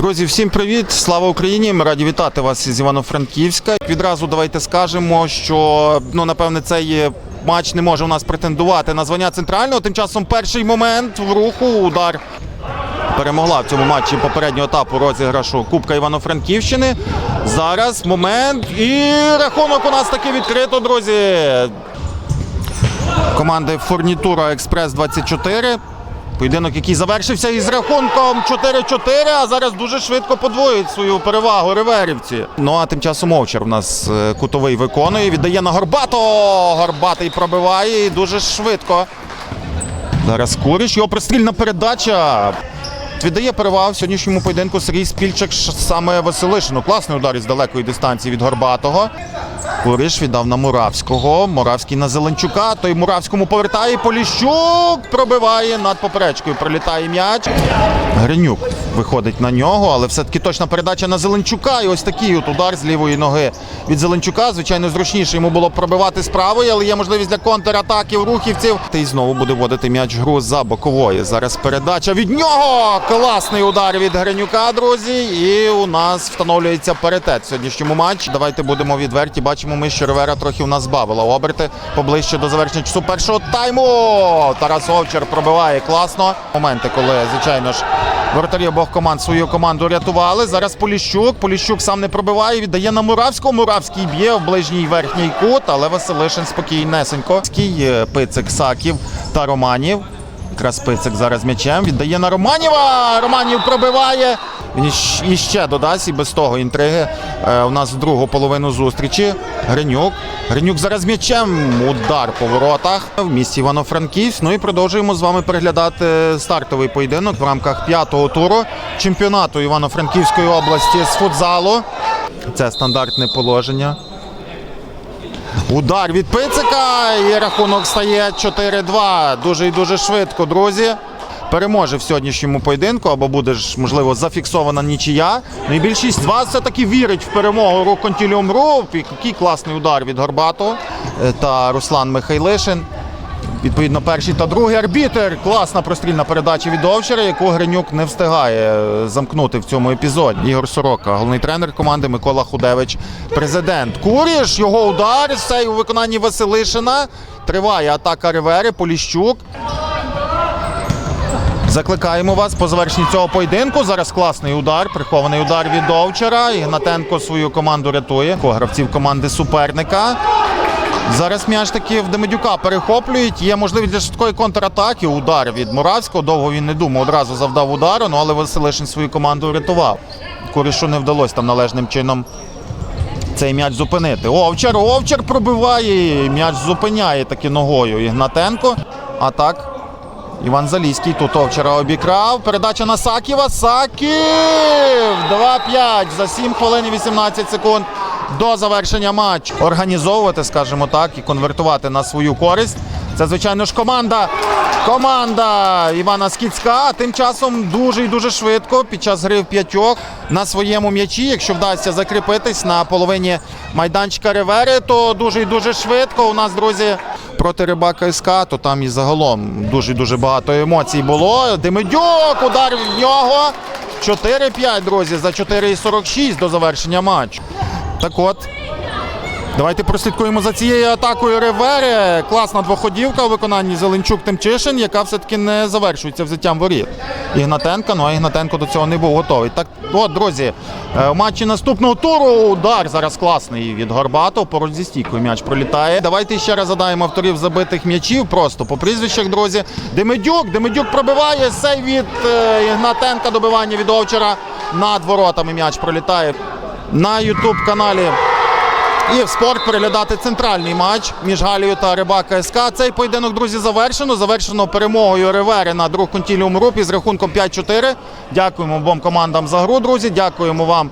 Друзі, всім привіт! Слава Україні! Ми раді вітати вас із Івано-Франківська. Відразу давайте скажемо, що ну напевне цей матч не може у нас претендувати на звання центрального. Тим часом перший момент в руху удар. Перемогла в цьому матчі попереднього етапу розіграшу Кубка Івано-Франківщини. Зараз момент і рахунок у нас таки відкрито, друзі. Команди Фурнітура Експрес 24. Поєдинок, який завершився із рахунком 4-4, а зараз дуже швидко подвоюють свою перевагу реверівці. Ну а тим часом Овчар в нас е, кутовий виконує, віддає на Горбато. Горбатий пробиває і дуже швидко. Зараз Куриш, його пристрільна передача. Віддає перевагу в сьогоднішньому поєдинку Сергій Спільчик саме Василишину. Класний удар із далекої дистанції від Горбатого. Куриш віддав на Муравського. Муравський на Зеленчука. Той Муравському повертає. Поліщук пробиває над поперечкою. Прилітає м'яч. Гринюк виходить на нього, але все-таки точна передача на Зеленчука. І ось такий от удар з лівої ноги від Зеленчука. Звичайно, зручніше йому було пробивати з правої, але є можливість для контратаки в рухівців. Та й знову буде вводити м'яч гру за бокової. Зараз передача від нього. Класний удар від Гринюка, друзі. І у нас встановлюється паритет в сьогоднішньому матчі. Давайте будемо відверті. Бачимо, ми що Ривера трохи у нас збавила оберти поближче до завершення часу першого тайму. Тарас Овчар пробиває класно. Моменти, коли, звичайно ж, воротарі обох команд свою команду рятували. Зараз Поліщук. Поліщук сам не пробиває, віддає на Муравського. Муравський б'є в ближній верхній кут, але Василишин спокійнесенько. Е, Пицик, Саків та Романів. Якраз Пицик зараз м'ячем. Віддає на Романіва. Романів пробиває. Іщ- іще додасть і без того інтриги. Е, у нас в другу половину зустрічі. Гринюк. Гринюк зараз м'ячем. Удар по воротах в місті Івано-Франківськ. Ну і продовжуємо з вами переглядати стартовий поєдинок в рамках п'ятого туру чемпіонату Івано-Франківської області з футзалу. Це стандартне положення. Удар від Пицика і рахунок стає 4-2. Дуже і дуже швидко, друзі. Переможе в сьогоднішньому поєдинку, або буде ж, можливо, зафіксована нічия. Ну і більшість з вас все-таки вірить в перемогу рук Контіліум. Який класний удар від Горбатого е, та Руслан Михайлишин. Відповідно, перший та другий арбітер. Класна прострільна передача від Овчара, яку Гринюк не встигає е, замкнути в цьому епізоді. Ігор Сорока, головний тренер команди Микола Худевич, президент. Куріш, його удар, все у виконанні Василишина. Триває атака Ривери, Поліщук. Закликаємо вас по завершенні цього поєдинку. Зараз класний удар, прихований удар від Овчара. Ігнатенко свою команду рятує. Гравців команди суперника. Зараз м'яч таки в Демидюка перехоплюють. Є можливість для швидкої контратаки. Удар від Муравського. Довго він не думав, одразу завдав удару, ну але Василишин свою команду врятував. Курішу не вдалося там належним чином цей м'яч зупинити. Овчар, Овчар пробиває. М'яч зупиняє таки ногою Ігнатенко. А так. Іван Заліський тут Овчара обікрав. Передача на Саківа. Саків! 2-5 за 7 хвилин і 18 секунд до завершення матчу. Організовувати, скажімо так, і конвертувати на свою користь. Це, звичайно ж, команда. Команда Івана Скіцька. Тим часом дуже і дуже швидко під час гри в п'ятьох на своєму м'ячі. Якщо вдасться закріпитись на половині майданчика Ривери, то дуже і дуже швидко. У нас, друзі, проти рибака СК, то там і загалом дуже дуже багато емоцій було. Демидюк, удар в нього. 4-5, друзі, за 4,46 до завершення матчу. Так от. Давайте прослідкуємо за цією атакою Ревери. Класна двоходівка у виконанні Зеленчук Тимчишин, яка все-таки не завершується взяттям воріт. Ігнатенка, ну а Ігнатенко до цього не був готовий. Так, от, друзі, е, в матчі наступного туру удар зараз класний від Горбатого. Поруч зі стійкою м'яч пролітає. Давайте ще раз задаємо авторів забитих м'ячів. Просто по прізвищах, друзі. Демидюк, Демидюк пробиває сей від е, Ігнатенка. Добивання від Овчара. Над воротами м'яч пролітає на Ютуб каналі. І в спорт переглядати центральний матч між Галією та Рибака СК. Цей поєдинок, друзі, завершено. Завершено перемогою Ревери на друг контіліум групі з рахунком 5-4. Дякуємо обом командам за гру, друзі. Дякуємо вам